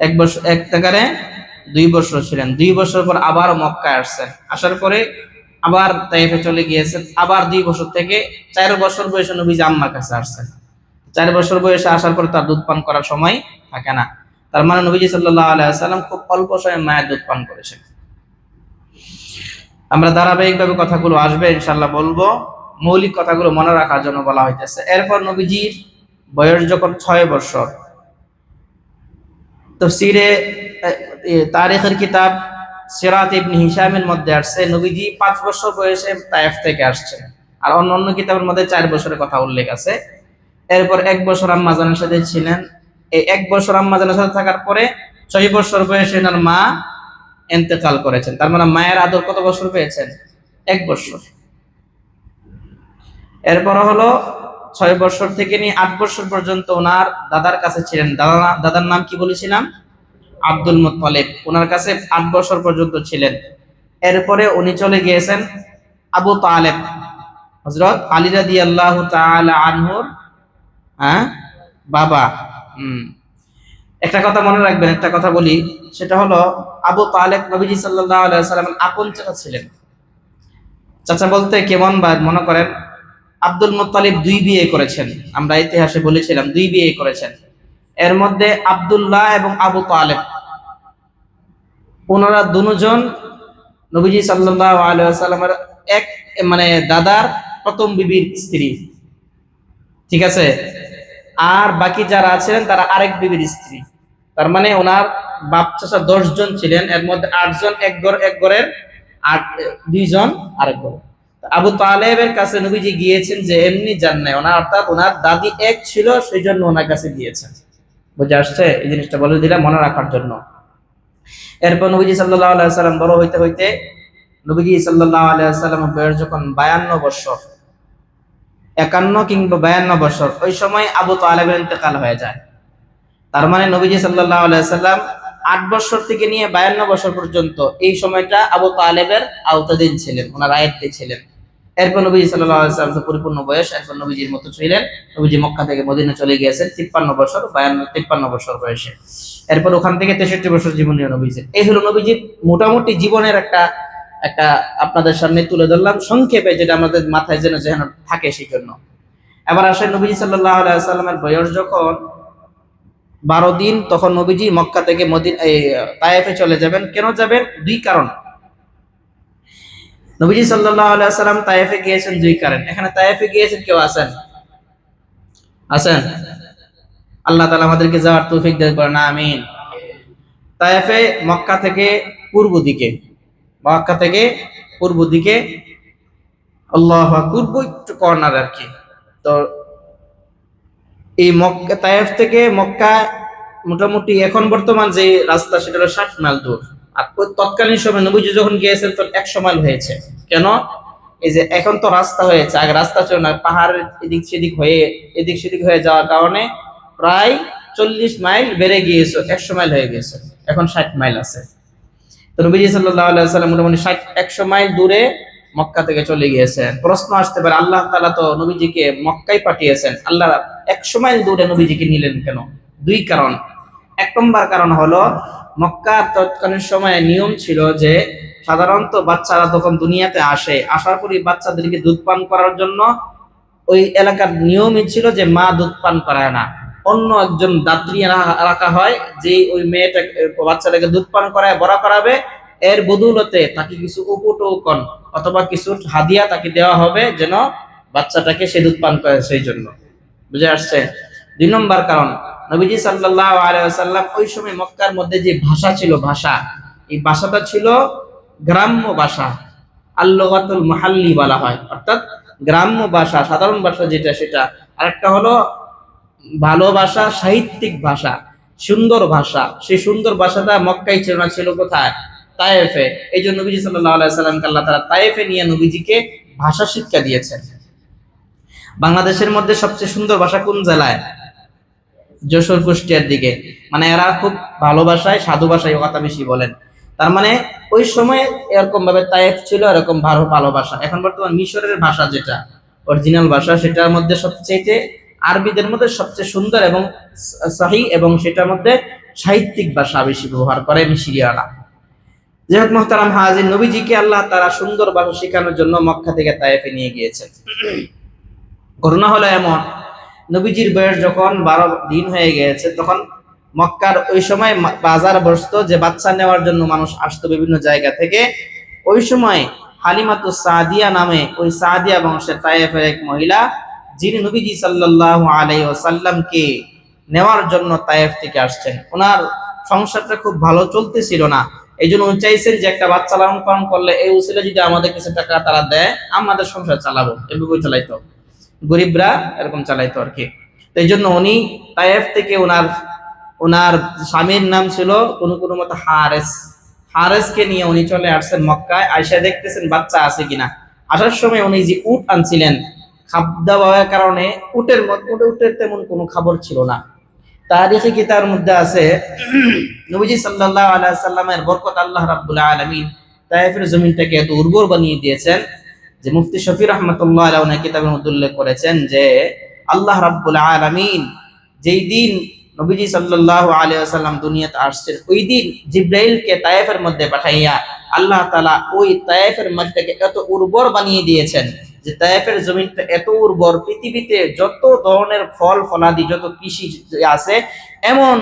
এক বছর, এক টাকারে দুই বছর ছিলেন। দুই বছর পর আবার মক্কায় আসছেন। আসার পরে আবার তাইফে চলে গিয়েছেন। আবার দুই বছর থেকে চার বছর বয়সে নবীজি আম্মার কাছে আসছেন। চার বছর বয়সে আসার পরে তার দুধ পান করার সময় থাকে না। তার মানে নবীজি সাল্লাহ আলাইসাল্লাম খুব অল্প সময় মায়ের দুধ পান করেছেন। আমরা ধারাবাহিকভাবে কথাগুলো আসবে ইনশাল্লাহ বলব। মৌলিক কথাগুলো মনে রাখার জন্য বলা হইতেছে। এরপর নবীজির বয়স যখন ছয় বছর তফসিরে তারিখের কিতাব সিরাত ইবনে হিসামের মধ্যে আসছে। নবীজি পাঁচ বছর বয়সে তায়েফ থেকে আসছেন। আর অন্য অন্য কিতাবের মধ্যে চার বছরের কথা উল্লেখ আছে। এরপর এক বছর আম্মাজানের সাথে ছিলেন। এই এক বছর আম্মাজানের সাথে থাকার পরে ছয় বছর বয়সে এনার মা এন্তেকাল করেছেন। তার মানে মায়ের আদর কত বছর পেয়েছেন? এক বছর। এরপর হলো ছয় বছর থেকে নিয়ে আট বছর পর্যন্ত ওনার দাদার কাছে ছিলেন। দাদা দাদার নাম কি বলেছিলাম? Abdul Muttalib. ওনার কাছে আট বছর পর্যন্ত ছিলেন। এরপরে উনি চলে গিয়েছেন আবু তালেব। হজরত আলী রাদি আল্লাহ আনহুর হ্যাঁ বাবা। একটা কথা মনে রাখবেন, একটা কথা বলি। সেটা হলো, আবু তালেব নবীজি সাল্লাহ আপন চাচা ছিলেন। চাচা বলতে কেমন বা মনে করেন? আব্দুল মুত্তালিব দুই বিয়ে করেছেন। আমরা ইতিহাসে বলেছিলাম দুই বিয়ে করেছেন। এর মধ্যে আব্দুল্লাহ এবং আবু তালেব। ওনারা দুজন নবীজি সাল্লাহ এক মানে দাদার প্রথম বিবির স্ত্রী। ঠিক আছে? আর বাকি যারা আছেন, তারা আরেক বিবির স্ত্রী। তার মানে ওনার বাপ চাষা দশ জন ছিলেন, এর মধ্যে আটজন এক ঘর, এক ঘরের আট দুইজন আরেক ঘর। আবু তালেবের কাছে নবীজি গিয়েছেন যে এমনি যান নাই ওনার অর্থাৎ ওনার দাদি এক ছিল, সেই জন্য ওনার কাছে গিয়েছেন। বুঝে আসছে? এই জিনিসটা বলে দিলাম মনে রাখার জন্য। এরপর নবীজি সাল্লাহ আলাইসাল্লাম বড় হইতে হইতে নবীজি সাল্লাহ আলাইসাল্লামের বয়স যখন বায়ান্ন বছর, একান্ন কিংবা বায়ান্ন বছর, ওই সময় আবু তালেবের ইন্তেকাল হয়ে যায়। তার মানে নবীজি সাল্লাহ আলাইসাল্লাম আট বছর থেকে নিয়ে বায়ান্ন বছর পর্যন্ত এই সময়টা আবু তালেবের আওতাধীন ছিলেন, ওনার আয়ত্তে ছিলেন। এরপর নবীজি সাল্লাম তো পরিপূর্ণ বয়স, এরপর নবীজির মতো ছিলেন নবীজি মক্কা থেকে মদিনা চলে গিয়েছেন, তিপ্পান্ন বছর, বায়ান্ন, তিপ্পান্ন বছর বয়সে। এরপর ওখান থেকে তেষট্টি বছর জীবনীয় নবীজি এই হলো নবীজির মোটামুটি জীবনের একটা একটা আপনাদের সামনে তুলে ধরলাম সংক্ষেপে, যেটা আমাদের মাথায় যেন যেন থাকে সেই জন্য এবার আসেন নবীজি সাল্লাহ আলাইসাল্লামের বয়স যখন বারো দিন, তখন নবীজি মক্কা থেকে মদিন এই, তায়েফে চলে যাবেন। কেন যাবেন? দুই কারণ। নবীজি সাল্লাহ সাল্লাম তায়েফে গিয়েছেন দুই কারণ। এখানে তায়েফে গিয়েছেন কেউ আছেন? আছেন? আল্লাহ তালা আমাদেরকে যাওয়ার তৌফিক দেয় করেন, আমিন। তায়েফে মক্কা থেকে পূর্ব দিকে, মক্কা থেকে পূর্ব দিকে, আল্লাহ পূর্ব একটু কর্নার আর কি। তো এই মক্কা, তায়েফ থেকে মক্কা মোটামুটি এখন বর্তমান যে রাস্তা, সেটা হলো ষাট মাইল দূর। আর তৎকালীন সময় নবীজি যখন গিয়েছেন তখন একশো মাইল হয়েছে। কেন? এই যে এখন তো রাস্তা হয়েছে, আগে রাস্তা ছিল না, পাহাড় এদিক সেদিক হয়ে, এদিক সেদিক হয়ে যাওয়ার কারণে প্রায় চল্লিশ মাইল বেড়ে গিয়েছে একশো মাইল হয়ে গেছে এখন ষাট মাইল আছে। তো নবীজি সাল্লাহ সাল্লাম মোটামুটি ষাট, একশো মাইল দূরে মক্কা থেকে চলে গিয়েছেন প্রশ্ন আসতে পারে, আল্লাহ তালা তো নবীজিকে মক্কাই পাঠিয়েছেন, আল্লাহ একশো মাইল দূরে নবীজিকে নিলেন কেন? দুই কারণ। এক নম্বর কারণ হলো মক্কার তৎকালীন সময়ে নিয়ম ছিল যে সাধারণত বাচ্চারা তখন দুনিয়াতে আসে, আসার পরই বাচ্চাদেরকে দুধ পান করার জন্য ওই এলাকার নিয়মই ছিল যে মা দুধ পান করায় না। অন্য একজন দাত্রী রাখা হয় যে ওই মেয়েটা, বাচ্চাটাকে দুধ পান করায়, বড় করাবে, এর বদৌলতে তাকে কিছু উপটোকন অথবা কিছু হাদিয়া তাকে দেওয়া হবে যেন বাচ্চাটাকে সে দুধ পান করে সেই জন্য। বুঝে আসছে? দুই নম্বর কারণ নবীজি সাল্লাহ আলাইসাল্লাম ওই সময় মক্কার মধ্যে যে ভাষা ছিল, ভাষা, এই ভাষাটা ছিল গ্রাম্য ভাষা। আল্লাহাতুল মাহাল্লি বলা হয়। অর্থাৎ গ্রাম্য ভাষা, সাধারণ ভাষা যেটা সেটা। আরেকটা হলো ভালোবাসা সাহিত্যিক ভাষা, সুন্দর ভাষা। সেই সুন্দর ভাষাটা মক্কাই ছিল না, ছিল কোথায়? তায়েফে। এই জন্য নবীজি সাল্লাহ আল্লাহ তারা তায়েফে নিয়ে নবীজিকে ভাষা শিক্ষা দিয়েছেন। বাংলাদেশের মধ্যে সবচেয়ে সুন্দর ভাষা কোন জেলায়? যশোর কুষ্টিয়ার দিকে। মানে এরা খুব ভালোবাসায় সাধু ভাষায় কথা বেশি বলেন। তার মানে ওই সময় এরকম ভাবে তায়েফ ছিল, এরকম ভালো ভালোবাসা এখন বর্তমান মিশরের ভাষা যেটা অরিজিনাল ভাষা, সেটার মধ্যে সবচেয়ে আরবিদের মধ্যে সবচেয়ে সুন্দর এবং সাহি এবং সেটার মধ্যে সাহিত্যিক ভাষা বেশি ব্যবহার করে মিশরিয়ারা। যেহেতু মোহতারাম হাজির নবীজিকে আল্লাহ তারা সুন্দর ভাষা শেখানোর জন্য মক্কা থেকে তায়েফে নিয়ে গিয়েছেন। ঘটনা হলো এমন নবীজির বয়স যখন বারো দিন হয়ে গিয়েছে তখন মক্কার ওই সময় বাজার বসতো যে বাচ্চা নেওয়ার জন্য মানুষ আসতো বিভিন্ন জায়গা থেকে, ওই সময় হালিমাতু সাদিয়া নামে ওই সাদিয়া বংশের তায়েফের এক মহিলা, যিনি নবীজি সাল্লাল্লাহু আলাইহি ওয়াসাল্লামকে নেওয়ার জন্য তায়েফ থেকে আসছেন। ওনার সংসারটা খুব ভালো চলতেছিল না। এই জন্য উনি চাইছেন যে একটা বাচ্চা লালন পালন করলে এই উসিলে যদি আমাদের কিছু টাকা তারা দেয় আমাদের সংসার চালাবো। এভাবে চালাইতো গরিবরা এরকম চালাইতো আর কি। এই জন্য উনি তায়েফ থেকে ওনার ওনার স্বামীর নাম ছিল কোন কোন মতো হারেস। হারেসকে নিয়ে উনি চলে আসছেন মক্কায়। আয়সা দেখতেছেন বাচ্চা আছে কিনা। আসার সময় উনি যে উট আনছিলেন, খাদ্য পাওয়ার কারণে উটের উটে, উটের তেমন কোনো খবর ছিল না। তারিখে কিতার মধ্যে আছে? নবীজি সাল্লাল্লাহু আলাইহি সাল্লামের বরকত আল্লাহ রাব্বুল আলামিন তায়েফের জমিনটাকে এত উর্বর বানিয়ে দিয়েছেন। যে মুফতি শফি রহমতুল্লাহ ওনার কিতাবের মধ্যে উল্লেখ করেছেন যে, আল্লাহ রাব্বুল আলামিন যেই দিন নবীজি সাল্লাল্লাহু আলাইহি ওয়াসাল্লাম দুনিয়াতে আসছেন, ওই দিন জিব্রাইলকে তায়েফের মধ্যে পাঠাইয়া আল্লাহ তালা ওই তায়েফের মাটিটাকে এত উর্বর বানিয়ে দিয়েছেন যে তায়েফের জমিনটা এত উর্বর, পৃথিবীতে যত ধরনের ফল ফলাদি, যত কৃষি আছে, এমন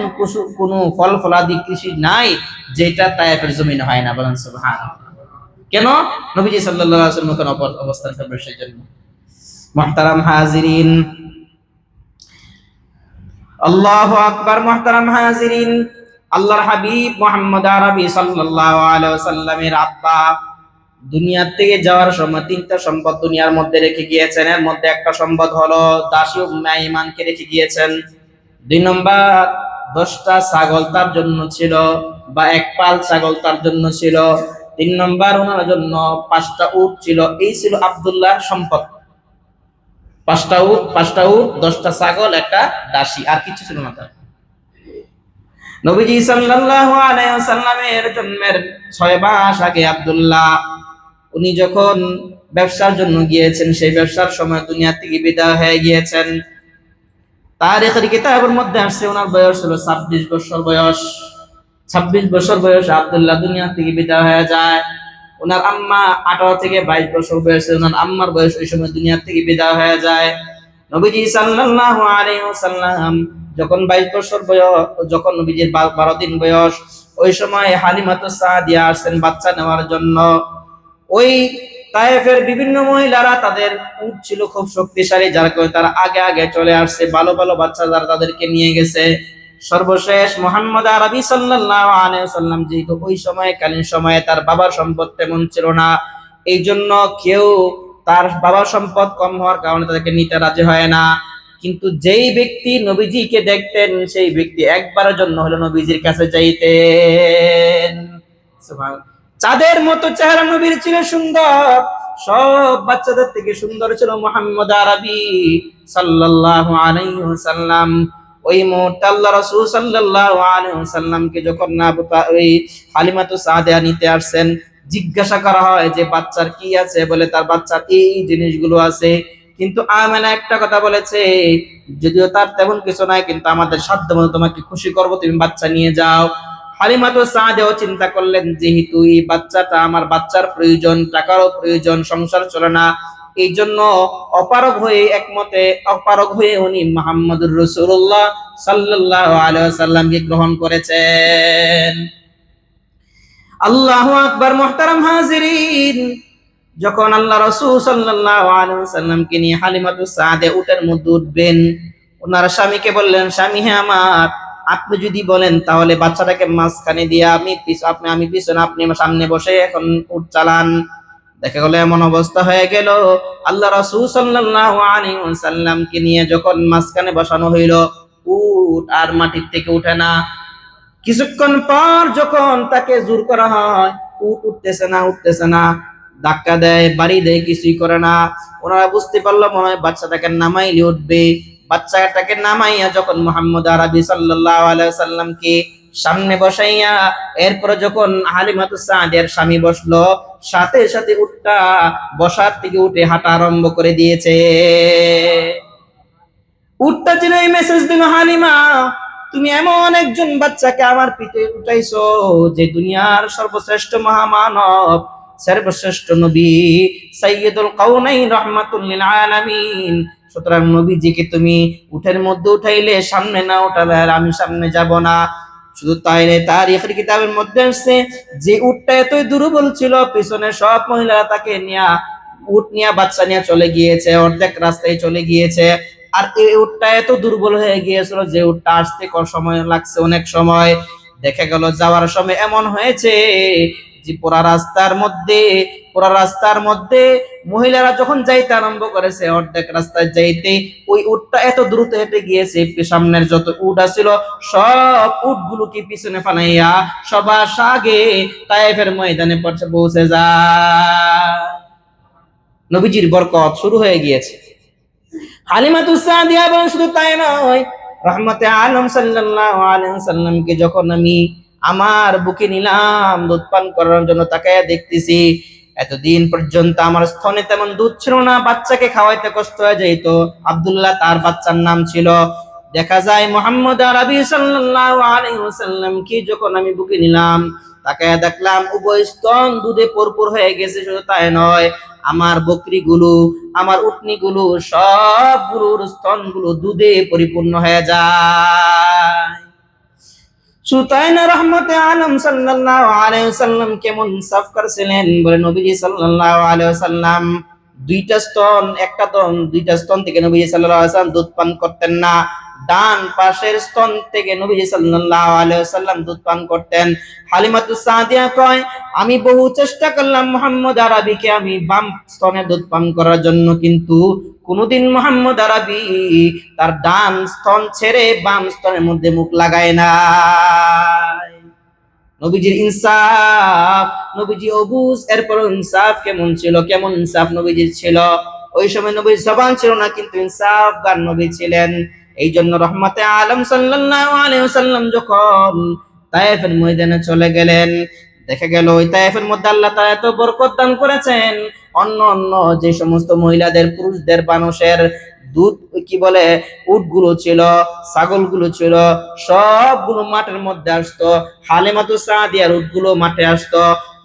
কোনো ফল ফলাদি কৃষি নাই যেটা তায়েফের জমিন হয় না। বলেন সুবহানাল্লাহ। কেন? নবীজি ওখানে অব- অবস্থান করবে সেই জন্য। মুহতারাম হাজিরিন। আল্লাহু আকবার, মুহতারাম হাজিরিন। আল্লাহর হাবিব মুহাম্মদ আরবি সাল্লাল্লাহু আলাইহি ওয়াসাল্লামের আব্বা। দুনিয়ার থেকে যাওয়ার সময় তিনটা সম্পদ দুনিয়ার মধ্যে রেখে গিয়েছেন। এর মধ্যে একটা সম্পদ হলো দাসী উম্মে ইমানকে রেখে গিয়েছেন। দুই নম্বর, দশটা ছাগল তার জন্য ছিল বা এক পাল ছাগল তার জন্য ছিল। তিন নম্বর ওনার জন্য পাঁচটা উট ছিল, এই ছিল আব্দুল্লাহর সম্পদ। পাঁচটা উট পাঁচটা উট, দশটা ছাগল, একটা দাসী, আর কিছু ছিল না তার। নবীজি সাল্লাল্লাহু আলাইহি ওয়াসাল্লামের জন্মের ছয় মাস আগে আব্দুল্লাহ, উনি যখন ব্যবসার জন্য গিয়েছেন, সেই ব্যবসার সময় দুনিয়া থেকে বিদায় হয়ে গিয়েছেন। তার তারিখের কিতাবের মধ্যে আসছে, ওনার বয়স হলো ছাব্বিশ বছর বয়স। ছাব্বিশ বছর বয়সে আবদুল্লাহ দুনিয়া থেকে বিদায় হয়ে যায়। ওনার আম্মা আঠারো থেকে বাইশ বছর বয়সে ওনার আম্মার বয়স ওই সময় দুনিয়া থেকে বিদায় হয়ে যায়। নবীজি সাল্লাল্লাহু আলাইহি ওয়াসাল্লাম যখন বাইশ বছর বয়স, যখন নবীজির বারো দিন বয়স, ওই সময় হালিমাতু সাদিয়া আসছেন বাচ্চা নেওয়ার জন্য। ওই তায়েফের বিভিন্ন মহিলারা তাদের উট ছিল খুব শক্তিশালী, যার কারণে তারা আগে আগে চলে আসছে। ভালো ভালো বাচ্চা যারা তাদেরকে নিয়ে গেছে। সর্বশেষ মোহাম্মদ আরবি সাল্লাম যেহেতু ওই সময় কালীন সময়ে তার বাবার সম্পদ তেমন ছিল না এই জন্য কেউ তার বাবার সম্পদ কম হওয়ার কারণে তাদেরকে নিতে রাজি হয় না। কিন্তু যেই ব্যক্তি নবীজিকে দেখতেন, সেই ব্যক্তি একবারের জন্য হলো নবীজির কাছে যাইতেন। চাঁদের মতো চেহারা নবীর ছিল সুন্দর, সব বাচ্চাদের থেকে সুন্দর ছিল মোহাম্মদ আরবি সাল্লাল্লাহু আলাইহি ওয়াসাল্লাম। ওই মুহূর্তে আল্লাহ রাসূল সাল্লাল্লাহু আলাইহি ওয়াসাল্লামকে যখন না ওই হালিমাতু সাদিয়া নিতে আসছেন, জিজ্ঞাসা করা হয় যে, বাচ্চার কি আছে? বলে, তার বাচ্চার এই জিনিসগুলো আছে। কিন্তু আমেনা একটা কথা বলেছে, যদিও তার তেমন কিছু নাই, কিন্তু আমাদের সাধ্য মতো তোমাকে খুশি করব, তুমি বাচ্চা নিয়ে যাও। হালিমাতু সাদেও চিন্তা করলেন, যেহেতু এই বাচ্চাটা আমার বাচ্চার প্রয়োজন, টাকারও প্রয়োজন, সংসার চলে না এই জন্য অপারগ হয়ে একমতে অপারগ হয়ে উনি মোহাম্মদুর রসুল্লাহ সাল্লাহ আলাইসাল্লামকে গ্রহণ করেছেন। আল্লাহ আকবার, মোহতারাম হাজিরিন। যখন আল্লাহ রসুল সাল্লাহ আলাইসাল্লামকে নিয়ে হালিমাতু সাদে উটের মধ্যে উঠবেন, ওনার স্বামীকে বললেন, স্বামী হ্যাঁ আমার, আপনি যদি বলেন তাহলে বাচ্চাটাকে মাঝখানে দিয়ে আমি আপনি আমি পিছনে, আপনি সামনে বসে এখন উঠ চালান। দেখা গেল এমন অবস্থা হয়ে গেল। আল্লাহ রাসূল সাল্লাল্লাহু আলাইহি ওয়াসাল্লামকে নিয়ে যখন মাঝখানে বসানো হইল, উট আর মাটির থেকে উঠে না। কিছুক্ষণ পর যখন তাকে জোর করা হয়, উট উঠতেছে না উঠতেছে না। ধাক্কা দেয়, বাড়ি দেয়, কিছুই করে না। ওনারা বুঝতে পারল, মনে হয় বাচ্চাটাকে নামাইলে উঠবে। বাচ্চাটাকে নামাইয়া যখন মোহাম্মদ আরবি সাল্লাল্লাহু আলাইহি সাল্লামকে সামনে বসাইয়া, এরপরে যখন হালিমাতু স্বামী বসল, সাথে সাথে উঠটা বসার থেকে উঠে হাঁটা আরম্ভ করে দিয়েছে। উঠটা ছিল এই মেসেজ দিল, হালিমা, তুমি এমন একজন বাচ্চাকে আমার পিঠে উঠাইছো যে দুনিয়ার সর্বশ্রেষ্ঠ মহামানব, সর্বশ্রেষ্ঠ নবী সৈয়দুল কাউনাইন রহমাতুল লিল আলামিন। সুতরাং নবীজিকে তুমি উঠের মধ্যে উঠাইলে সামনে না উঠালে আমি সামনে যাব না। শুধু তাই নেই তার তারিখের কিতাবের মধ্যে আসছে যে উটটা এতই দুর্বল ছিল, পিছনে সব মহিলারা তাকে নিয়ে উট নিয়ে, বাচ্চা নিয়ে চলে গিয়েছে, অর্ধেক রাস্তায় চলে গিয়েছে। আর এই উটটা এত দুর্বল হয়ে গিয়েছিল যে উটটা আসতে কর সময় লাগছে? অনেক সময় দেখে গেল যাওয়ার সময় এমন হয়েছে যে পুরা রাস্তার মধ্যে, পুরা রাস্তার মধ্যে মহিলারা যখন যাইতে আরম্ভ করেছে অর্ধেক রাস্তায় যাইতে, ওই উটটা এত দ্রুত হেঁটে গিয়েছে সামনের যত উট আছিল, সব উটগুলোকে পিছনে ফালাইয়া সবার আগে তায়েফের ময়দানে পৌঁছে যায়। নবীজির বরকত শুরু হয়ে গিয়েছে। হালিমাতুস সাদিয়া এবং শুধু তাই নয়, রহমতে আলম সাল্লাল্লাহু আলাইহি সাল্লামকে যখন আমি আমার বুকে নিলাম, দুধ পান করার জন্য তাকায়া দেখতেছি। এতদিন পর্যন্ত আমার স্তনে তেমন দুধ ছিল না, বাচ্চাকে খাওয়াইতে কষ্ট হয়ে যেত আব্দুল্লাহ তার বাচ্চার নাম ছিল। দেখা যায় মোহাম্মদ আরবি সাল্লাল্লাহু আলাইহি ওয়াসাল্লাম কি যখন আমি বুকে নিলাম তাকে দেখলাম উভয় স্তন দুধে পরপুর হয়ে গেছে, শুধু তাই নয়, আমার বকরিগুলো, আমার উটনিগুলো, সবগুলোর স্তনগুলো দুধে পরিপূর্ণ হয়ে যায়। সুতাইনা রহমতে আলম সাল্লাল্লাহু আলাইহি ওয়াসাল্লাম কেমন সাফ করেছিলেন? বলে নবীজি সাল্লাল্লাহু আলাইহি ওয়াসাল্লাম, দুইটা স্তন, একটা স্তন দুইটা স্তন থেকে নবীজি সাল্লাল্লাহু আলাইহি ওয়াসাল্লাম দুধ পান করতেন না। ডান পাশের স্তন থেকে নবীজি সাল্লাল্লাহু আলাইহি ওয়াসাল্লাম দুধ পান করতেন। হালিমাতুস সাদিয়া কয়, আমি বহু চেষ্টা করলাম মোহাম্মদ আরবিকে আমি বাম স্তনে দুধ পান করার জন্য, কিন্তু কোনোদিন মোহাম্মদ আরবি তার ডান স্তন ছেড়ে বাম স্তনের মধ্যে মুখ লাগায় না নবীজির ইনসাফ, নবীজি অবুজ এরপর ইনসাফ কেমন ছিল, কেমন ইনসাফ নবীজির ছিল? ওই সময় নবীর জবান ছিল না, কিন্তু ইনসাফ গান নবী ছিলেন। এই জন্য রহমতে আলম ওয়াসাল্লাম যখন তায়েফের ময়দানে চলে গেলেন, দেখা গেল ওই তায়েফের মধ্যে আল্লাহ তাআলা এত বরকত দান করেছেন। অন্য অন্য যে সমস্ত মহিলাদের, পুরুষদের, মানুষের দুধ, কি বলে, উটগুলো ছিল, ছাগলগুলো ছিল, সবগুলো মাঠের মধ্যে আসতো। হালেমাতু সাদিয়ার উটগুলো মাঠে আসতো।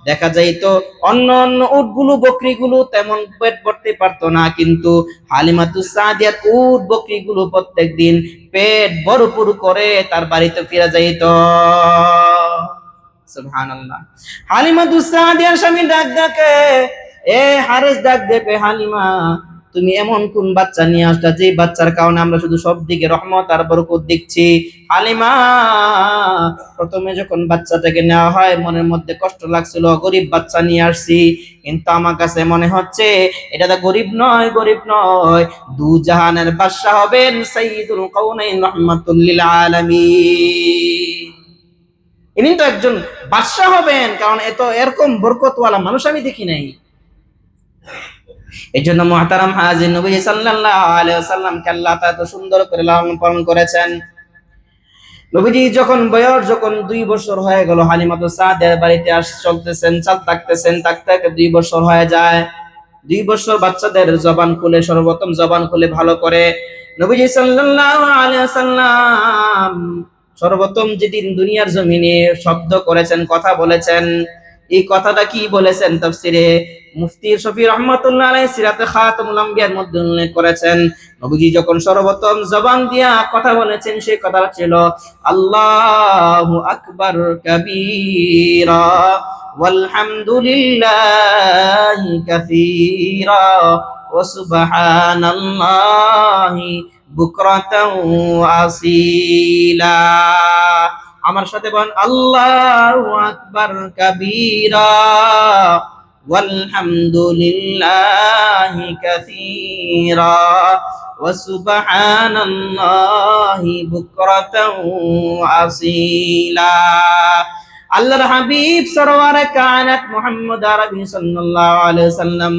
দেখা যাইতো, অন্য অন্য উটগুলো, বকরিগুলো তেমন পেট ভরতে পারতো না, কিন্তু হালিমাতু সাদিয়ার উট, বকরিগুলো প্রত্যেক দিন পেট ভরপুর করে তার বাড়িতে ফিরে যাইত। সুবহানাল্লাহ। হালিমাতু সাদিয়ার স্বামী ডাক ডাকে, এ হারেস ডাক দেবে হালিমা তুমি এমন কোন বাচ্চা নিয়ে আসলা? যে বাচ্চার কারণে আমরা শুধু সব দিকে রহমত আর বরকত দেখছি। হালিমা, প্রথমে যখন বাচ্চাটাকে নেওয়া হয়, মনের মধ্যে কষ্ট লাগছিল, গরিব বাচ্চা নিয়ে আসছি। কিন্তু আমার কাছে মনে হচ্ছে, এটা তো গরিব নয় গরিব নয়। দু জাহানের বাদশা হবেন সাইয়্যিদুল কাউনাইন রাহমাতুল লিল আলামিন। ইনি তো একজন বাদশা হবেন, কারণ এত এরকম বরকতওয়ালা মানুষ আমি দেখি নাই। এই জন্য মহতারাম হাজির নবী সাল্লাল্লাহু আলাইহি ওয়াসাল্লামকে আল্লাহ তাআলা এত সুন্দর করে লালন পালন করেছেন। নবীজি যখন বয়স যখন দুই বছর হয়ে গেল, হালিমাতু সাদের বাড়িতে আস চলতেছেন চাল থাকতেছেন থাকতে দুই বছর হয়ে যায়। দুই বছর বাচ্চাদের জবান খুলে, সর্বপ্রথম জবান খুলে ভালো করে। নবীজি সাল্লাল্লাহু ওয়াসাল্লাম সর্বপ্রথম যেদিন দুনিয়ার জমিনে শব্দ করেছেন, কথা বলেছেন এই কথাটা কি বলেছেন তাফসিরে মুফতি শফি রহমতুল্লাহ আলাই সিরাতে খাতামুল মধ্যে উল্লেখ করেছেন। নবীজি যখন সর্বপ্রথম জবান দিয়া কথা বলেছেন, সেই কথা ছিল, আল্লাহু আকবার কাবীরা ওয়ালহামদুলিল্লাহি কাসীরা ওয়া সুবহানাল্লাহি বুকরাতাও আসিলা। আমার সাথে বলেন আল্লাহু আকবার কাবীরা والحمد لله كثيرا وسبحان الله بكرة أصيلا আল্লাহর হাবিব সরওয়ারে কায়নাত মুহাম্মদ আরবি সাল্লাল্লাহু আলাইহি সাল্লাম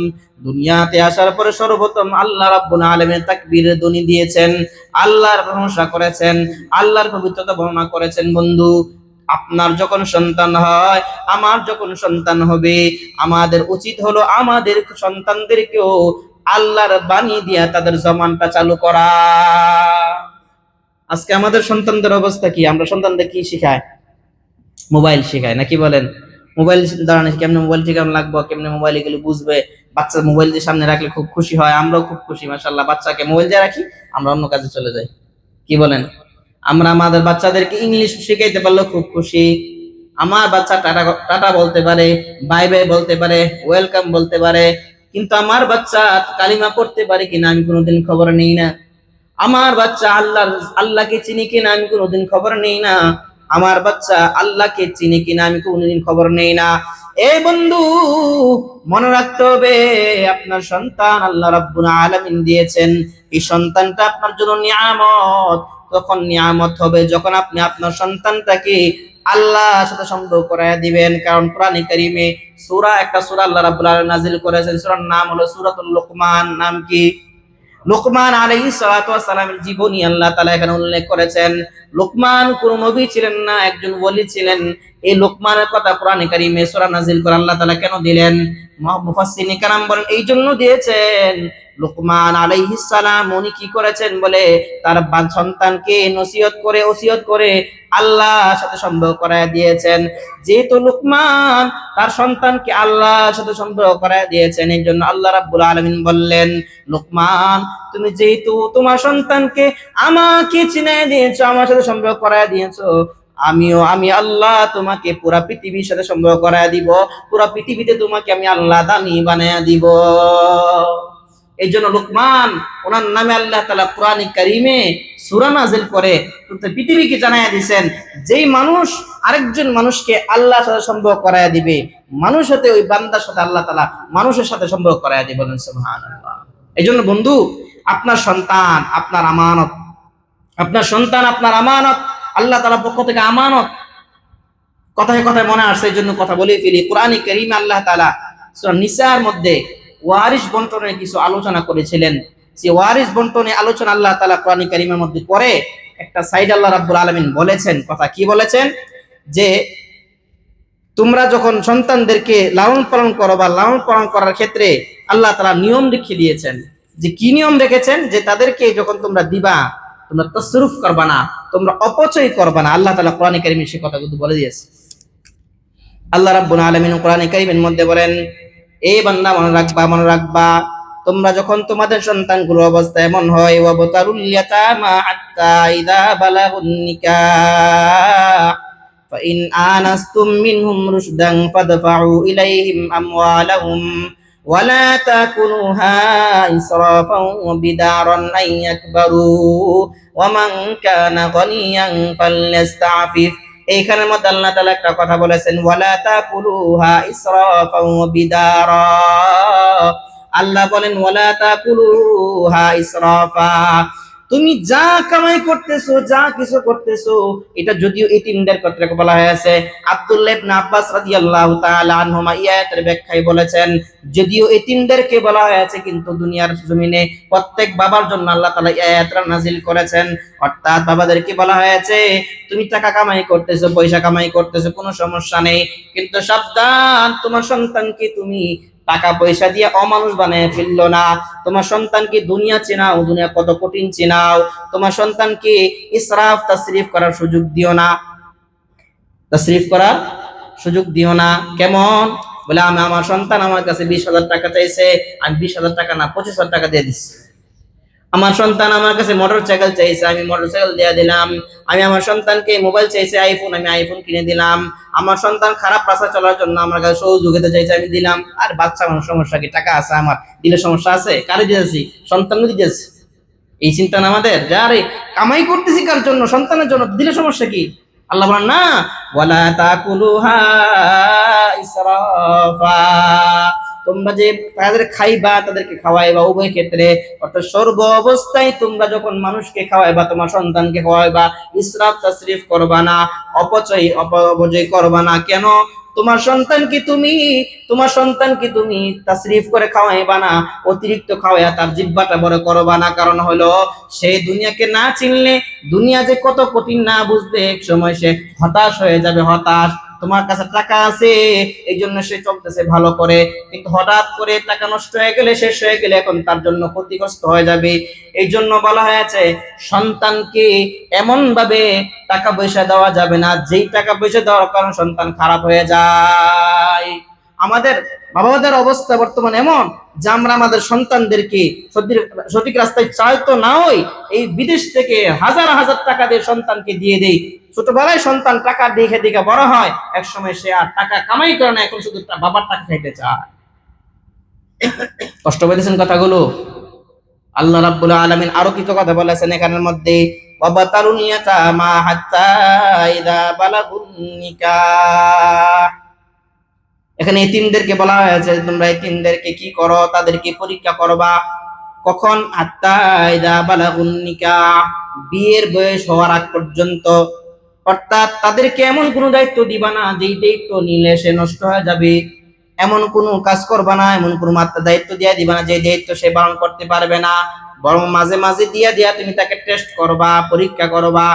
দুনিয়াতে আসার পরে সর্বপ্রথম আল্লাহ রাব্বুল আলামিন তাকবীরের ধ্বনি দিয়েছেন, আল্লাহর প্রশংসা করেছেন, আল্লাহর পবিত্রতা বর্ণনা করেছেন, বন্ধু, আপনার যখন সন্তান হয়, আমার যখন সন্তান হবে, আমাদের উচিত হলো আমাদের সন্তানদেরকেও আল্লাহর বাণী দিয়া তাদের জমানটা চালু করা। আজকে আমাদের সন্তানদের অবস্থা কি? আমরা সন্তানদের কি শিখায় মোবাইল শেখায়। নাকি বলেন? মোবাইল দাঁড়ানো কেমনে মোবাইল শেখানো লাগবো? কেমনে মোবাইল এগুলো বুঝবে? বাচ্চা মোবাইল দিয়ে সামনে রাখলে খুব খুশি হয়, আমরাও খুব খুশি মাসাল্লাহ বাচ্চাকে মোবাইল দিয়ে রাখি, আমরা অন্য কাজে চলে যাই। কি বলেন? আমরা আমাদের বাচ্চাদেরকে ইংলিশ শিখাইতে পারলেও খুব খুশি। আমার বাচ্চা টাটা টাটা বলতে পারে, বাই বাই বলতে পারে, ওয়েলকাম বলতে পারে, কিন্তু আমার বাচ্চা কালিমা পড়তে পারে কিনা আমি কোনোদিন খবর নেই না। আমার বাচ্চা আল্লাহ আল্লাহকে চিনি কিনা আমি কোনোদিন খবর নেই না। আমার বাচ্চা আল্লাহকে চিনি কিনা আমি কোনোদিন খবর নেই না। এই বন্ধু, মনে রাখতে হবে, আপনার সন্তান আল্লাহ রাব্বুল আলামিন দিয়েছেন। এই সন্তানটা আপনার জন্য নিয়ামত। তখন নিয়ামত হবে যখন আপনি আপনার সন্তানটাকে আল্লাহর সাথে সম্পর্ক করায় দিবেন। কারণ কোরআনে কারিমে সূরা, একটা সূরা আল্লাহ রাব্বুল আলামিন নাজিল করেছেন। সূরার নাম হলো সূরাতুল লোকমান। নাম কি? লোকমান আলহি সালাতামের জীবনী আল্লাহ তালা এখানে উল্লেখ করেছেন। লোকমান কোন নবী ছিলেন না, একজন বলি ছিলেন। এই লোকমানের কথা কোরআনে কারিমে সূরা নাজিল করে আল্লাহ তাআলা কেন দিলেন? মুফাসসিরিন কারাম বলেন, এই জন্য দিয়েছেন। লোকমান আলাইহিস উনি কি করেছেন বলে তার বান- সন্তানকে নসিহত করে ওসিয়ত করে আল্লাহর সাথে সম্পর্ক করায় দিয়েছেন। যেহেতু লোকমান তার সন্তানকে আল্লাহর সাথে সম্পর্ক করায় দিয়েছেন, এই জন্য আল্লাহ রাব্বুল আলামিন বললেন, লোকমান, তুমি যেহেতু তোমার সন্তানকে আমাকে চিনে দিয়েছ, আমার সাথে সম্পর্ক করায় দিয়েছ আমিও, আমি আল্লাহ তোমাকে পুরা পৃথিবীর সাথে সম্পর্ক করায় দিব। পুরা পৃথিবীতে তোমাকে আমি আল্লাহ দামি বানায়া দিব। এই জন্য লোকমান, ওনার নামে আল্লাহ তালা কোরআন কারিমে সুরা নাজিল করে পৃথিবীকে জানাইয়া দিছেন, যেই মানুষ আরেকজন মানুষকে আল্লাহর সাথে সম্পর্ক করাইয়া দিবে, মানুষ হতে ওই বান্দার সাথে আল্লাহ তালা মানুষের সাথে সম্পর্ক করাইয়া দিবে বলেন, সুবহানাল্লাহ। এই জন্য বন্ধু, আপনার সন্তান আপনার আমানত, আপনার সন্তান আপনার আমানত আল্লাহ তালা পক্ষ থেকে আমানত। কথায় কথায় মনে আসছে এই জন্য কথা বলে ফেলি। কোরআন করিম আল্লাহ তালা সূরা নিসার মধ্যে ওয়ারিস বন্টনের কিছু আলোচনা করেছিলেন। সে ওয়ারিস বন্টনে আলোচনা আল্লাহ তালা কোরআন করিমের মধ্যে করে একটা সাইড আল্লাহ রাব্বুল আলামিন বলেছেন। কথা কি বলেছেন? যে তোমরা যখন সন্তানদেরকে লালন পালন করো বা লালন পালন করার ক্ষেত্রে আল্লাহ তালা নিয়ম রেখে দিয়েছেন। যে কি নিয়ম রেখেছেন? যে তাদেরকে যখন তোমরা দিবা তোমরা তসরুফ করবা না তোমরা অপচয় করবা না আল্লাহ তালা কোরআন কারিমের সে কথা কিন্তু বলে দিয়েছে আল্লাহ রাব্বুল আলামিন কোরআন কারিমের মধ্যে বলেন এই বান্দা মনে রাখবা মনে রাখবা তোমরা যখন তোমাদের সন্তানগুলোর অবস্থা এমন হয় ওয়াবতারুল ইয়াতামা হাত্তা ইযা বালাগুন নিকাহ فإن آنستم منهم رشدا فادفعوا إليهم أموالهم ولا تاكلوها إسرافا وبدارا أن يكبروا ومن كان غنيا فليستعفف এইখানের মধ্যে আল্লাহ তাআলা একটা কথা বলেছেন ওয়ালা তাকুলুহা ইসরাফাও ওয়া বিদারা আল্লাহ বলেন ওয়ালা তাকুলুহা ইসরাফা তুমি যা কামাই করতেছো, যা কিছু করতেছো, এটা যদিও এতিমদের কথা বলা হয়েছে। আব্দুল্লাহ ইবনে আব্বাস রাদিয়াল্লাহু তাআলা আনহুমা ইয়াতের ব্যাখ্যায় বলেছেন, যদিও এতিমদেরকে বলা হয়েছে, কিন্তু দুনিয়ার জমিনে প্রত্যেক বাবার জন্য আল্লাহ তাআলা আয়াতটা নাজিল করেছেন। অর্থাৎ বাবাদেরকে বলা হয়েছে, তুমি টাকা কামাই করতেছো, পয়সা কামাই করতেছো, কোনো সমস্যা নেই। কিন্তু সাবধান, তোমার সন্তানকে তুমি টাকা পয়সা দিয়ে অমানুষ বানিয়ে ফেলল না। তোমার সন্তানকে দুনিয়া চেনাও, দুনিয়া কত কঠিন চেনাও? তোমার সন্তানকে ইসরাফ তাসরিফ করার সুযোগ দিও না? তাসরিফ করার সুযোগ দিও না। কেমন? বলে, আমি, আমার সন্তান আমার কাছে বিশ হাজার টাকা চাইছে, আমি বিশ হাজার টাকা না, পঁচিশ হাজার টাকা দিয়ে দিচ্ছি। আমার সন্তান আমার কাছে মোটর সাইকেল চাইছে, আমি মোটর সাইকেল দিয়ে দিলাম। আমি আমার সন্তানকে মোবাইল চাইছে আইফোন আমি আইফোন কিনে দিলাম। আমার সন্তান খারাপ রাস্তা চলার জন্য আমার কাছে সহযোগিতা চাইছে, আমি দিলাম। আর বাচ্চা আমার সমস্যা কি? টাকা আছে আমার। দিলে সমস্যা আছে? কারে দিয়েছি সন্তান দিতেছি। এই চিন্তা না আমাদের? যে আরে কামাই করতেছি কার জন্য? সন্তানের জন্য। দিলে সমস্যা কি? আল্লাহ বলেন, না। ওয়ালা তাকুলুহা ইসরাফা। তোমরা যে তাদের খাইবা, তাদেরকে খাওয়াইবা, উভয় ক্ষেত্রে অর্থাৎ সর্ব অবস্থায় তোমরা যখন মানুষকে খাওয়াইবা, তোমার সন্তানকে খাওয়াইবা, ইসরাফ, তাসরিফ করবা না, অপচয় অপচয় করবা না। কেন? তোমার সন্তানকে তুমি? তোমার সন্তানকে তুমি? তাসরিফ করে খাওয়াইবা না, অতিরিক্ত খাওয়াইয়া তার জিব্বাটা বড় করবা না। কারণ হলো, সে দুনিয়াকে না চিনলে, দুনিয়া যে কত কঠিন না বুঝবে এক সময় সে হতাশ হয়ে যাবে, হতাশ তোমার কাছে টাকা আছে, এই জন্য সে চলতেছে ভালো করে। কিন্তু হঠাৎ করে টাকা নষ্ট হয়ে গেলে, শেষ হয়ে গেলে এখন তার জন্য ক্ষতিগ্রস্ত হয়ে যাবে। এই জন্য বলা হয়েছে, সন্তানকে এমন ভাবে টাকা পয়সা দেওয়া যাবে না। যেই টাকা পয়সা দেওয়ার কারণে সন্তান খারাপ হয়ে যায়। আমাদের বাবাদের অবস্থা বর্তমান এমন যে আমরা আমাদের সন্তানদেরকে সঠিক- রাস্তায় চাইতো না হই, এই বিদেশ থেকে হাজার হাজার টাকা দিয়ে সন্তানকে দিয়ে দেই। ছোটবেলায় সন্তান টাকা দেখে দেখে বড় হয় এক সময় সে আর টাকা কামাই করে না, এখন শুধু বাবার টাকা খাইতে চায়। কষ্ট পেয়েছেন কথাগুলো? আল্লাহ রাব্বুল আলামিন আরও কিছু কথা বলেছেন এখানের মধ্যে বাবা ওয়াবাতারুনিয়াতা মা হাত্তা ইদা বালাগুন নিকাহ। এখানে এতিমদেরকে বলা হয়েছে, তোমরা এতিমদেরকে কি করো, তাদেরকে পরীক্ষা করবা কখন? বালাগুন বিয়ের বয়স হওয়ার আগ পর্যন্ত। অর্থাৎ তাদেরকে এমন কোনো দায়িত্ব দিবা না, যেই দায়িত্ব নিলে সে নষ্ট হয়ে যাবে। এমন কোনো কাজ করবা না, এমন কোনো মাত্রা দায়িত্ব দিয়া দিবা না, যে দায়িত্ব সে পালন করতে পারবে না। বরং মাঝে মাঝে দিয়া দিয়া তুমি তাকে টেস্ট করবা, পরীক্ষা করবা,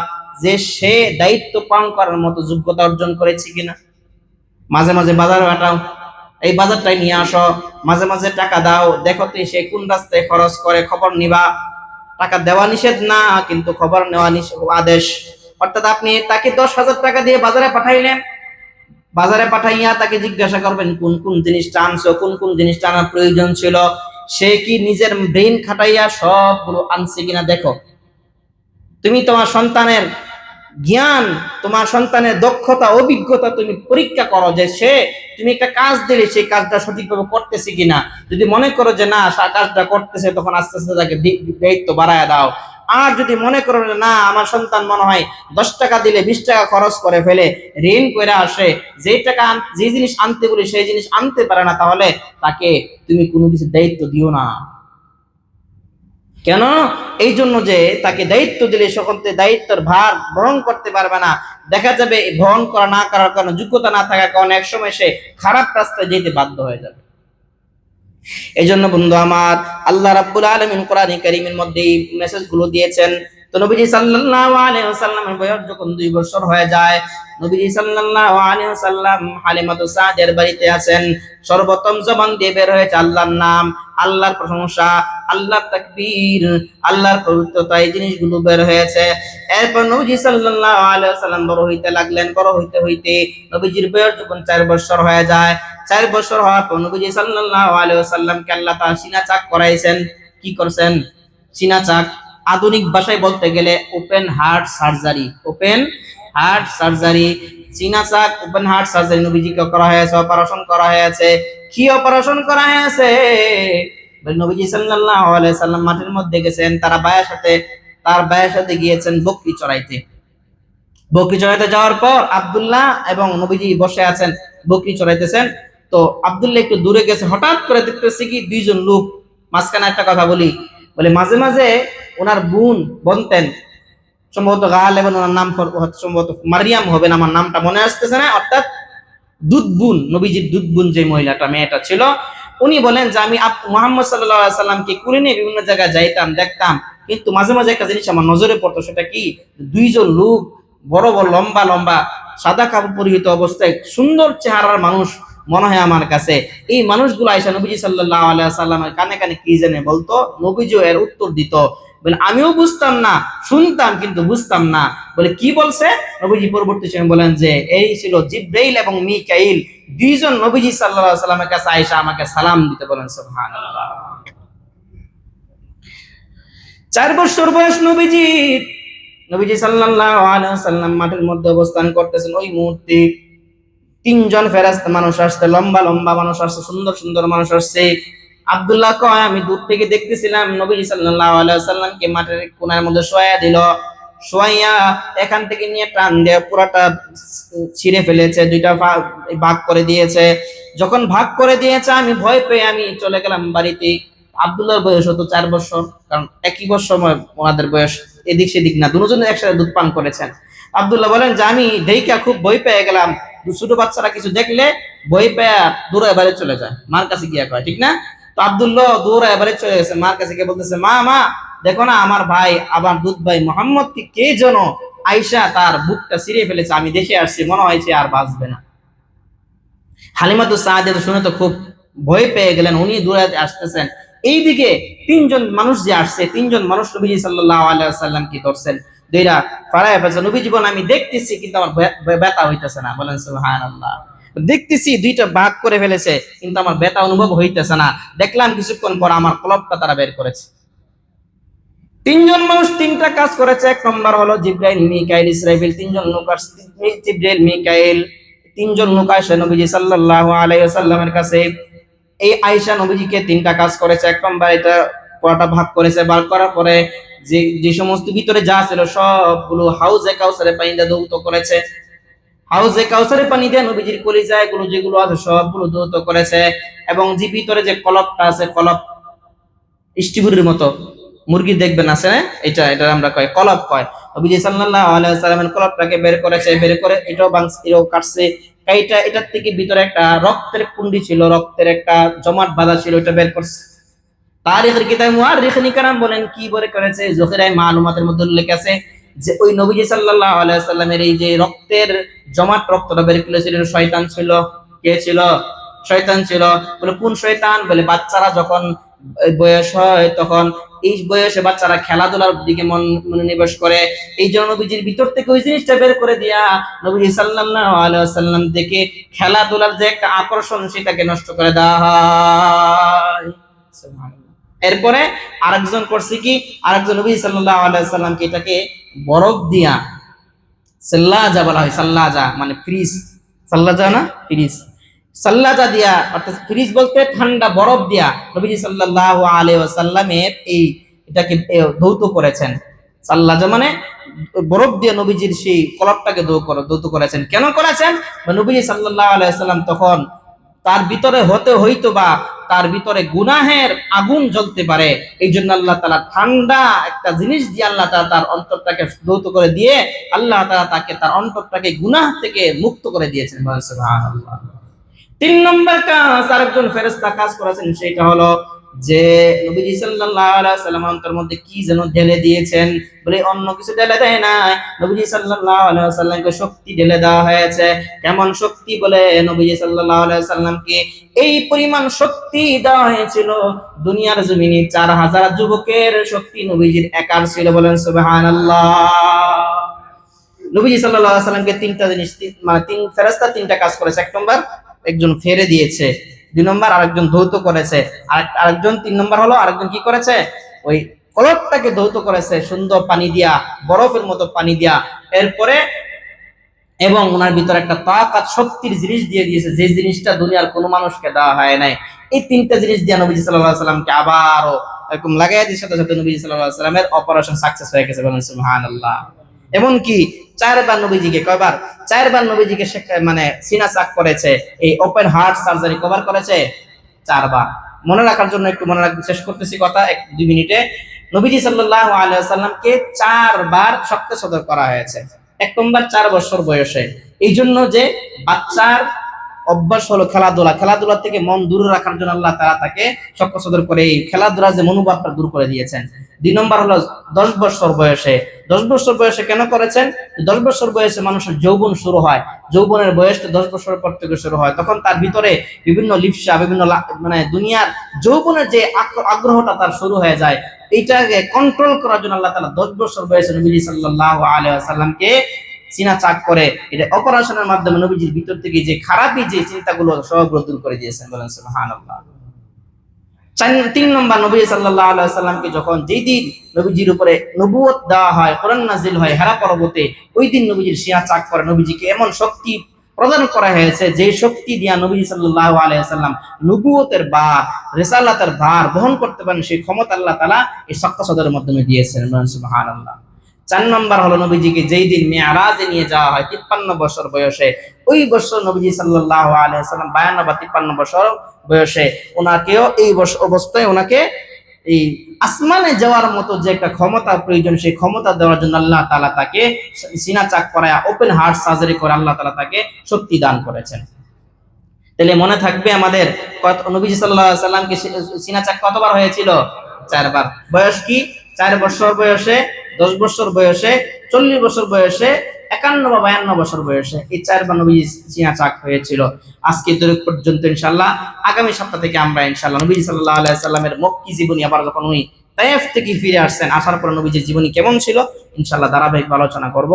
যে সে দায়িত্ব পালন করার মতো যোগ্যতা অর্জন করেছে কিনা। মাঝে মাঝে বাজার কাটাও এই বাজারটাই নিয়ে আসো। মাঝে মাঝে টাকা দাও। দেখো তো সে কোন রাস্তায় খরচ করে খবর নিবা। টাকা দেওয়া নিষেধ না, কিন্তু খবর নেওয়া আদেশ। অর্থাৎ আপনি তাকে দশ হাজার টাকা দিয়ে বাজারে পাঠাইলেন। বাজারে পাঠাইয়া তাকে জিজ্ঞাসা করবেন, কোন কোন জিনিসটা আনছো? কোন কোন জিনিসটা আনার প্রয়োজন ছিল? সে কি নিজের ব্রেন খাটাইয়া সবগুলো আনছে কিনা দেখো। তুমি তোমার সন্তানের জ্ঞান, তোমার সন্তানের দক্ষতা, অভিজ্ঞতা তুমি পরীক্ষা করো যে সে, তুমি একটা কাজ দিলে সেই কাজটা সঠিকভাবে করতেছে কিনা। যদি মনে করো যে না, সা- কাজটা করতেছে, তখন আস্তে আস্তে তাকে দায়িত্ব বাড়ায় দাও। আর যদি মনে করো না, আমার সন্তান মনে হয় দশ টাকা দিলে বিশ টাকা খরচ করে ফেলে, ঋণ করে আসে, যে টাকা যে জিনিস আনতে বলি, সেই জিনিস আনতে পারে না, তাহলে তাকে তুমি কোনো কিছু দায়িত্ব দিও না। কেন এই জন্য যে তাকে দায়িত্ব দিলে সকল দায়িত্বের ভার বহন করতে পারবে না। দেখা যাবে বহন করা না করার কারণে যোগ্যতা না থাকার কারণে এক সময় সে খারাপ রাস্তায় যেতে বাধ্য হয়ে যাবে। এই জন্য বন্ধু আমার আল্লাহ রাব্বুল আলমিন কোরআন করিমের মধ্যে এই মেসেজগুলো দিয়েছেন তো নবীজি সাল্লাল্লাহু আলাইহি ওয়াসাল্লামের বয়স যখন দুই বছর হয়ে যায়, নবীজি সাল্লাল্লাহু আলাইহি ওয়াসাল্লাম হালিমাতু সাদের বাড়িতে আছেন সর্বপ্রথম জবান দিয়ে বের হয়েছে আল্লাহর নাম, আল্লাহর প্রশংসা, আল্লাহর তাকবীর, আল্লাহর পবিত্রতা, এই জিনিসগুলো বের হয়েছে। এরপর নবীজি সাল্লাল্লাহু আলাইহি ওয়াসাল্লাম বড় হইতে লাগলেন, বড় হইতে হইতে নবীজির বয়স যখন চার বছর হয়ে যায়, চার বছর হওয়ার পর নবীজি সাল্লাল্লাহু আলাইহি ওয়াসাল্লামকে আল্লাহ তাআলা সিনা চাক করাইছেন। কি করছেন? সিনা চাক আধুনিক ভাষায় বলতে গেলে open heart surgery open heart surgery সিনা চাক ওপেন হার্ট সার্জারি নবীজিকে করা হয়েছে অপারেশন করা হয়েছে। কি অপারেশন করা হয়েছে? নবীজি সাল্লাল্লাহু আলাইহি সাল্লাম মাঠের মধ্যে গেছেন, তারা বায়ের সাথে, তার বায়ের সাথে গিয়েছেন বকরি চড়াইতে। বকরি চড়াইতে যাওয়ার পর আব্দুল্লাহ এবং নবীজি বসে আছেন, বকরি চড়াইতেছেন। তো আব্দুল্লাহ একটু দূরে গেছে, হঠাৎ করে দেখতেছি কি দুইজন লোক। মাঝখানে একটা কথা বলি বলে মাঝে মাঝে ওনার বোন বলতেন, সম্ভবত গাল এবং ওনার নাম সম্ভবত মারিয়াম হবে না, আমার নামটা মনে আসতেছে না, অর্থাৎ দুধ বোন, নবীজির দুধ বোন যে মহিলাটা, মেয়েটা ছিল, উনি বলেন যে আমি মুহাম্মদ সাল্লাহ সাল্লামকে কুড়ে নিয়ে বিভিন্ন জায়গায় যাইতাম, দেখতাম, কিন্তু মাঝে মাঝে একটা জিনিস আমার নজরে পড়তো, সেটা কি? দুইজন লোক বড় বড় লম্বা লম্বা সাদা কাপড় পরিহিত অবস্থায় সুন্দর চেহারার মানুষ মনে হয় আমার কাছে। এই মানুষগুলো আয়সা নবীজি সাল্লাহ আলাইহি সাল্লামের কানে কানে কি জানে বলতো? নবীজিও এর উত্তর দিত। বলে, আমিও বুঝতাম না, শুনতাম কিন্তু বুঝতাম না। বলে, কি বলছে? নবীজি পরবর্তী সময় বলেন যে, এই ছিল জিব্রাইল এবং মিকাইল। দুইজন নবীজি আলাইহি সাল্লামের কাছে আয়েশা আমাকে সালাম দিতে বলেন, সুবহানাল্লাহ। চার বছর বয়স নবীজির। নবীজি সাল্লাল্লাহু আলাইহি সাল্লাম মাঠের মধ্যে অবস্থান করতেছেন ওই মুহূর্তে। তিনজন ফেরাস্তা মানুষ আসছে, লম্বা লম্বা মানুষ আসছে, সুন্দর সুন্দর মানুষ আসছে। আব্দুল্লাহ কয়, আমি দূর থেকে দেখতেছিলাম নবী সাল্লাল্লাহু আলাইহি সাল্লামকে মাঠের কোনার মধ্যে শোয়া দিল। শোয়াইয়া এখান থেকে নিয়ে টান দিয়ে পুরাটা ছিঁড়ে ফেলেছে, দুইটা ভাগ করে দিয়েছে। যখন ভাগ করে দিয়েছে, আমি ভয় পেয়ে আমি চলে গেলাম বাড়িতে। আব্দুল্লাহর বয়স হতো চার বছর, কারণ একই বছর ওনাদের বয়স, এদিক সেদিক না, দুজন একসাথে দুধ পান করেছেন। আব্দুল্লাহ বলেন যে, আমি দেইকা খুব ভয় পেয়ে গেলাম। ছোট বাচ্চারা কিছু দেখলে ভয় পেয়ে দূরে এবারে চলে যায়, মার কাছে গিয়া কয়, ঠিক না? তো আব্দুল্লাহ দূরে এবারে চলে গেছে, মার কাছে গিয়ে বলতেছে, মা মা, দেখো না, আমার ভাই আবার দুধ ভাই মোহাম্মদ কে যেন আইসা তার বুকটা ছিঁড়ে ফেলেছে, আমি দেখে আসছি, মনে হয়েছে আর বাঁচবে না। হালিমাতু সাহায্য শুনে তো খুব ভয় পেয়ে গেলেন, উনি দূরে আসতেছেন। এইদিকে তিনজন মানুষ যে আসছে, তিনজন মানুষ নবীজি সাল্লাহ আলাইসাল্লাম কি ধরছেন। দুইরা ফাড়ায় ফেলছে। নবীজি বলেন, আমি দেখতেছি, কিন্তু আমার ব্য- ব্য- ব্যথা হইতেছে না। বলেন সুহান আল্লাহ দেখতেছি, দুইটা ভাগ করে ফেলেছে, কিন্তু আমার ব্যথা অনুভব হইতেছে না। দেখলাম কিছুক্ষণ পর আমার কলপটা তারা বের করেছে। তিনজন মানুষ তিনটা কাজ করেছে। এক নম্বর হলো জিব্রাইল, মিকাইল ইসরাফিল তিনজন আসছে জিব্রাইল, মিকাইল, তিনজন লোক আসে নবীজি সাল্লাল্লাহু আলাইহি ওয়াসাল্লামের কাছে। এই আয়েশা নবীজিকে তিনটা কাজ করেছে। এক নম্বর এটা পুরোটা ভাগ করেছে, বার করার পরে যে যে সমস্ত ভিতরে যা ছিল সবগুলো হাউজে কাউসারে পানি দিয়ে ধৌত করেছে। হাউজে কাউসারে পানি দিয়ে নবীজির কলিজা এগুলো যেগুলো আছে সবগুলো ধৌত করেছে এবং যে ভিতরে যে কলপটা আছে, কলপ ইষ্টিবুরির মতো, মুরগি দেখবেন আছে না? এটা এটা আমরা কয়, কলপ কয়। নবীজি সাল্লাল্লাহু আলাইহি সাল্লামের কলপটাকে বের করেছে, বের করে এটাও বাংস, এটাও কাটছে। এইটা এটার থেকে ভিতরে একটা রক্তের কুন্ডি ছিল, রক্তের একটা জমাট বাঁধা ছিল এটা বের করছে। তারিখের কিতাব মুআররিখ নিকারাম বলেন, কি বলে করেছে? জহিরাই মালুমাতের মধ্যে উল্লেখ আছে যে, ওই নবীজি সাল্লাল্লাহু আলাইহি সাল্লামের এই যে রক্তের জমাট রক্তটা বের করেছিল এটা শয়তান ছিল। কে ছিল? শয়তান ছিল। বলে, কোন শয়তান? বলে, বাচ্চারা যখন বয়স হয় তখন এই বয়সে বাচ্চারা খেলাধুলার দিকে মন মনোনিবেশ করে। এই জন্য নবীজির ভিতর থেকে ওই জিনিসটা বের করে দিয়া নবীজি সাল্লাল্লাহু আলাইহি ওয়াসাল্লাম দেখে খেলাধুলার যে একটা আকর্ষণ সেটাকে নষ্ট করে দেওয়া হয়। সুবহানাল্লাহ। এরপরে আরেকজন করছে কি? আরেকজন নবী সাল্লাল্লাহু আলাইহি সাল্লামকে এটাকে বরফ দিয়া সাল্লাজা বলা হয়, সাল্লাজা মানে ফ্রিজ। সাল্লাজা না? ফ্রিজ। সাল্লাজা দিয়া, অর্থাৎ ফ্রিজ বলতে ঠান্ডা বরফ দিয়া নবীজি সাল্লাল্লাহু আলাইহি ওয়াসাল্লামের এই এটাকে ধৌত করেছেন। সাল্লাজা মানে বরফ দিয়ে নবীজির সেই কলপটাকে দৌ করেছেন। কেন করেছেন? নবীজি সাল্লাল্লাহু আলাইহি সাল্লাম তখন তার ভিতরে হতে হইতো বা তার ভিতরে গুনাহের আগুন জ্বলতে পারে। এই জন্য আল্লাহ তালা ঠান্ডা একটা জিনিস দিয়ে আল্লাহ তালা তার অন্তরটাকে দৌত করে দিয়ে আল্লাহ তালা তাকে তার অন্তরটাকে গুনাহ থেকে মুক্ত করে দিয়েছেন। তিন নম্বর কাজ আরেকজন ফেরেস্তা কাজ করেছেন সেটা হলো যে নবীজি সাল্লাল্লাহু মধ্যে কি যেন ঢেলে দিয়েছেন বলে অন্য কিছু ঢেলে দেয় না নবীজি সাল্লাল্লাহু আলাইহি শক্তি ঢেলে দেওয়া হয়েছে। কেমন শক্তি বলে নবীজি সাল্লাল্লাহু এই পরিমাণ শক্তি দেওয়া হয়েছিল। দুনিয়ার জমিনে চার হাজার যুবকের শক্তি নবীজির একার ছিল বলেন সুবহানাল্লাহ। নবীজি সাল্লাল্লাহু আলাইহি সাল্লামকে তিনটা জিনিস মানে তিন ফেরেশতা তিনটা কাজ করেছে। এক নম্বর, একজন ফেরে দিয়েছে। দুই নম্বর আরেকজন ধৌত করেছে। আরেকজন তিন নম্বর হলো আরেকজন কি করেছে? ওই কলপটাকে ধৌত করেছে, সুন্দর পানি দিয়া, বরফের মতো পানি দিয়া। এরপরে এবং ওনার ভিতরে একটা তাকাত শক্তির জিনিস দিয়ে দিয়েছে, যে জিনিসটা দুনিয়ার কোনো মানুষকে দেওয়া হয় নাই। এই তিনটা জিনিস দিয়ে নবীজি আলাইহি সাল্লামকে আবারও এরকম লাগাই দিয়ে সাথে সাথে নবীজি আলাইহি সাল্লামের অপারেশন সাকসেস হয়ে গেছে বলেন সুবহানাল্লাহ। এমনকি চারবার নবীজিকে কয়বার? চারবার নবীজিকে মানে সিনা চাক করেছে, এই ওপেন হার্ট সার্জারি কভার করেছে চারবার। মনে রাখার জন্য একটু মনে রাখতে শেষ করতেছি কথা, এক দুই মিনিটে। নবীজি সাল্লাল্লাহু আলাইহি সাল্লামকে চারবার শক্ত সদর করা হয়েছে। এক নম্বর চার বছর বয়সে। এই জন্য যে বাচ্চার অভ্যাস হলো খেলাধুলা। খেলাধুলা থেকে মন দূরে রাখার জন্য আল্লাহ তারা তাকে শক্ত সদর করে এই খেলাধুলা যে মনোভাবটা দূর করে দিয়েছেন। দুই নম্বর হলো দশ বছর বয়সে। দশ বছর বয়সে কেন করেছেন? দশ বছর বয়সে মানুষের যৌবন শুরু হয়। যৌবনের বয়সটা দশ বছরের পর থেকে শুরু হয়। তখন তার ভিতরে বিভিন্ন লিপসা, বিভিন্ন মানে দুনিয়ার যৌবনের যে আগ্রহটা তার শুরু হয়ে যায় এইটাকে কন্ট্রোল করার জন্য আল্লাহ তালা দশ বছর বয়সে নবীজি সাল্লাহ আলিয়াল্লামকে চিনা চাক করে, এটা অপারেশনের মাধ্যমে নবীজির ভিতর থেকে যে খারাপই যে চিন্তাগুলো সবগুলো দূর করে দিয়েছেন বলেন সুবহানাল্লাহ। চার- তিন নম্বর নবী সাল্লাহ যখন যেই দিন নবীজির উপরে নবুয়ত দেওয়া হয়, কোরআন নাজিল হয়, হেরা পর্বতে ওই দিন নবীজির শিয়া চাক করে নবীজিকে এমন শক্তি প্রদান করা হয়েছে যে শক্তি দিয়া নবী সাল্লাহ আলাইসাল্লাম নবুয়তের ভার রেসাল্লাতের ভার বহন করতে পারেন, সেই ক্ষমতা আল্লাহ তালা এই সক্কা সদরের মাধ্যমে দিয়েছেন। মহান সুবহানাল্লাহ। চার নম্বর হলো নবীজিকে যেই দিন মেয়ারাজে নিয়ে যাওয়া হয়, তিপ্পান্ন বছর বয়সে, ওই বছর নবীজি সাল্লাল্লাহু আলাইহি সাল্লাম বায়ান্ন বা তিপ্পান্ন বছর বয়সে ওনাকেও এই অবস্থায় ওনাকে এই আসমানে যাওয়ার মতো যে একটা ক্ষমতা প্রয়োজন, সেই ক্ষমতা দেওয়ার জন্য আল্লাহ তাআলা তাকে সিনা চাক করায় ওপেন হার্ট সার্জারি করে আল্লাহ তালা তাকে শক্তি দান করেছেন। তাহলে মনে থাকবে আমাদের কত, নবীজি আলাইহি সাল্লামকে সিনা চাক কতবার হয়েছিল? চারবার। বয়স কি? চার বছর বয়সে দশ বছর বয়সে, চল্লিশ বছর বয়সে, একান্ন বা বায়ান্ন বছর বয়সে এই চার নবী চিয়া চাক হয়েছিল। আজকে দূর পর্যন্ত ইনশাল্লাহ আগামী সপ্তাহ থেকে আমরা ইনশাল্লাহ নবী সাল্লাহ আলাই সাল্লামের মক্কি জীবনী আবার যখন উনি তাইফ থেকে ফিরে আসছেন, আসার পর নবীজির জীবনী কেমন ছিল ইনশাল্লাহ ধারাবাহিক আলোচনা করব।